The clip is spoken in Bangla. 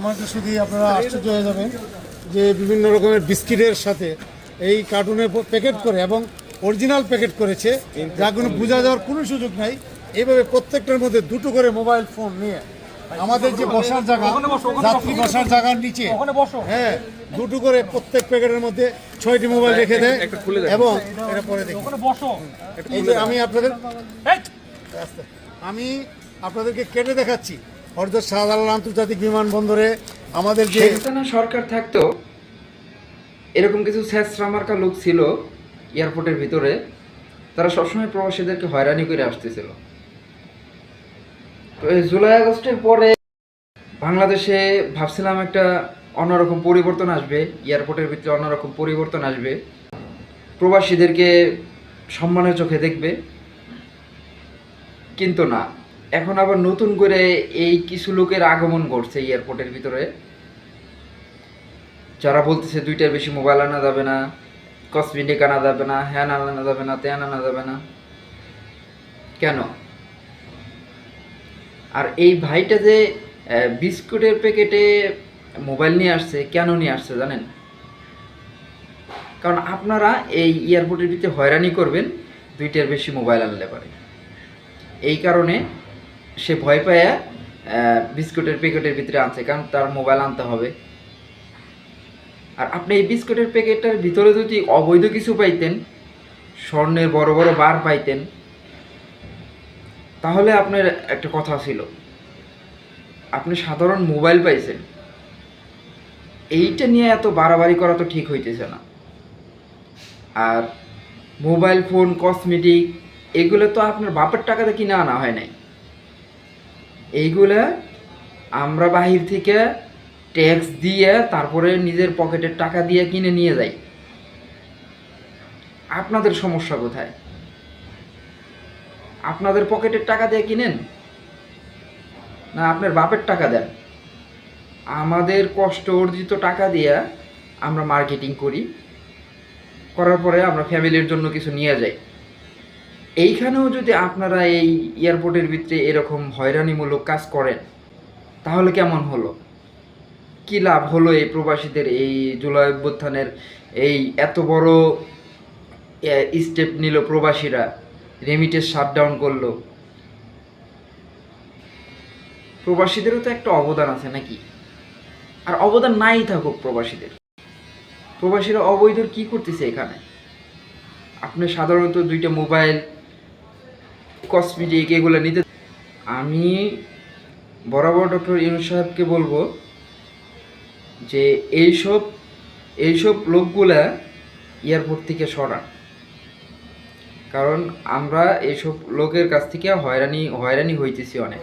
আমাকে শুধু আপনারা আশ্চর্য হয়ে যাবেন যে বিভিন্ন রকমের বিস্কিটের সাথে এই কার্টুনের প্যাকেট করে এবং অরিজিনাল প্যাকেট করেছে। যা কোনো বোঝা যাওয়ার কোনো সুযোগ নাই। এইভাবে প্রত্যেকটার মধ্যে দুটো করে মোবাইল ফোন নিয়ে আমাদের যে বসার জায়গা যাত্রী বসার জায়গার নিচে হ্যাঁ দুটো করে প্রত্যেক প্যাকেটের মধ্যে ছয়টি মোবাইল রেখে দেয় এবং এটা পরে দেখি। এই যে আমি আপনাদের। আমি আপনাদেরকে কেটে দেখাচ্ছি। হরদর শাহজালাল আন্তর্জাতিক বিমানবন্দরে আমাদের যে সরকার থাকতো, এরকম কিছু স্যাঁচরা মার্কা লোক ছিল এয়ারপোর্টের ভিতরে, তারা সবসময় প্রবাসীদেরকে হয়রানি করে আসতেছিল। তো এই জুলাই আগস্টের পরে বাংলাদেশে ভাবছিলাম একটা অন্যরকম পরিবর্তন আসবে, এয়ারপোর্টের ভিতরে অন্যরকম পরিবর্তন আসবে। প্রবাসীদেরকে সম্মানের চোখে দেখবে। কিন্তু না। এখন আবার নতুন করে এই কিছু লোকের আগমন ঘটছে এয়ারপোর্টের ভিতরে। যারা বলতেছে দুইটার বেশি মোবাইল আনা যাবে না কসমেটিক আনা যাবে না, হ্যান আনা যাবে না, ত্যান আনা যাবে না। কেন? আর এই ভাইটা যে বিস্কুটের প্যাকেটে মোবাইল নিয়ে আসছে, কেন নিয়ে আসছে জানেন? কারণ আপনারা এই এয়ারপোর্টের ভিতরে হয়রানি করবেন, দুইটার বেশি মোবাইল আনলে পারে। এই কারণে সে ভয় পায় বিস্কুটের প্যাকেটের ভিতরে আনছে, কারণ তার মোবাইল আনতে হবে। আর আপনি এই বিস্কুটের প্যাকেটটার ভিতরে যদি অবৈধ কিছু পাইতেন, স্বর্ণের বড় বড় বার পাইতেন, তাহলে আপনার একটা কথা ছিল। আপনি সাধারণ মোবাইল পাইছেন। এইটা নিয়ে এত বাড়াবাড়ি করা তো ঠিক হইতেছে না। আর মোবাইল ফোন কসমেটিক এগুলো তো আপনার বাপের টাকাতে কিনে আনা হয় নাই। এইগুলা আমরা বাহির থেকে ট্যাক্স দিয়ে তারপরে নিজের পকেটের টাকা দিয়ে কিনে নিয়ে যাই। আপনাদের সমস্যা কোথায়? আপনাদের পকেটের টাকা দিয়ে কিনেন? না, আপনার বাপের টাকা দেন? আমাদের কষ্ট অর্জিত টাকা দিয়ে আমরা মার্কেটিং করি। করার পরে আমরা ফ্যামিলির জন্য কিছু নিয়ে যাই। এইখানেও যদি আপনারা এই এয়ারপোর্টের ভিতরে এরকম হয়রানিমূলক কাজ করেন, তাহলে কেমন হলো? কি লাভ হলো এই প্রবাসীদের এই জুলাই অভ্যুত্থানের এই এত বড় স্টেপ নিল প্রবাসীরা রেমিটেন্স শাটডাউন করল? প্রবাসীদেরও তো একটা অবদান আছে নাকি? আর অবদান নাই থাকুক প্রবাসীদের। প্রবাসীরা অবৈধ কি করতেছে এখানে? আপনি সাধারণত দুইটা মোবাইল কসমেটিক এগুলো নিতে আমি বরাবর ডক্টর ইউনুস সাহেবকে বলব যে এইসব এইসব লোকগুলা এয়ারপোর্ট থেকে সরান। কারণ আমরা এইসব লোকের কাছ থেকে হয়রানি হয়রানি হইতেছি অনেক।